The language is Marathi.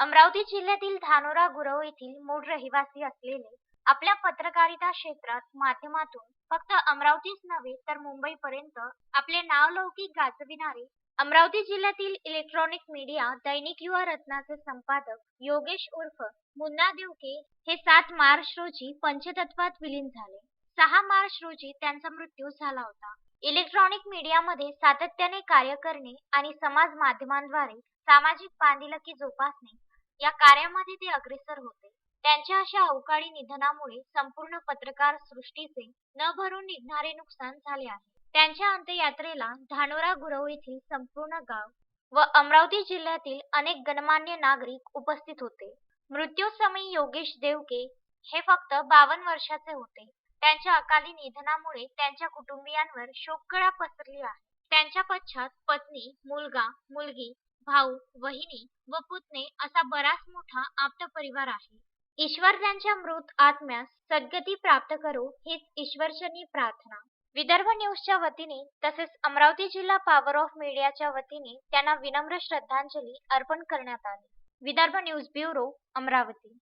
अमरावती जिल्ह्यातील धानोरा गुरव येथील मूळ रहिवासी असलेले आपल्या पत्रकारिता क्षेत्रात माध्यमातून फक्त अमरावतीच नव्हे तर मुंबईपर्यंत आपले नावलौकिक गाजविणारे अमरावती जिल्ह्यातील इलेक्ट्रॉनिक मीडिया दैनिक युवा रत्नाचे संपादक योगेश उर्फ मुन्ना देवके हे सात मार्च रोजी पंचतत्वात विलीन झाले. सहा मार्च रोजी त्यांचा मृत्यू झाला होता. इलेक्ट्रॉनिक मीडियामध्ये सातत्याने कार्य करणे आणि समाज माध्यमांद्वारे सामाजिक बांधिलकी जोपासणे या कार्यामध्ये ते अग्रेसर होते. त्यांच्या अशा अवकाळी निधनामुळे संपूर्ण पत्रकार सृष्टीचे न भरून निघणारे नुकसान झाले आहे. त्यांच्या अंत्ययात्रेला धानोरा गुरव येथील संपूर्ण गाव व अमरावती जिल्ह्यातील अनेक गणमान्य नागरिक उपस्थित होते. मृत्यूसमयी योगेश देवके हे फक्त बावन्न वर्षाचे होते. त्यांच्या अकाली निधनामुळे त्यांच्या कुटुंबियांवर शोककळा पसरली आहे. त्यांच्या पश्चात पत्नी मुलगा मुलगी भाऊ वहिनी व पुतणे असा बराच मोठा आप्त परिवार आहे. ईश्वर त्यांच्या मृत आत्म्यास सद्गती प्राप्त करो हीच ईश्वरचनी प्रार्थना. विदर्भ न्यूजच्या वतीने तसेच अमरावती जिल्हा पॉवर ऑफ मीडियाच्या वतीने त्यांना विनम्र श्रद्धांजली अर्पण करण्यात आली. Vidarbha news bureau Amravati.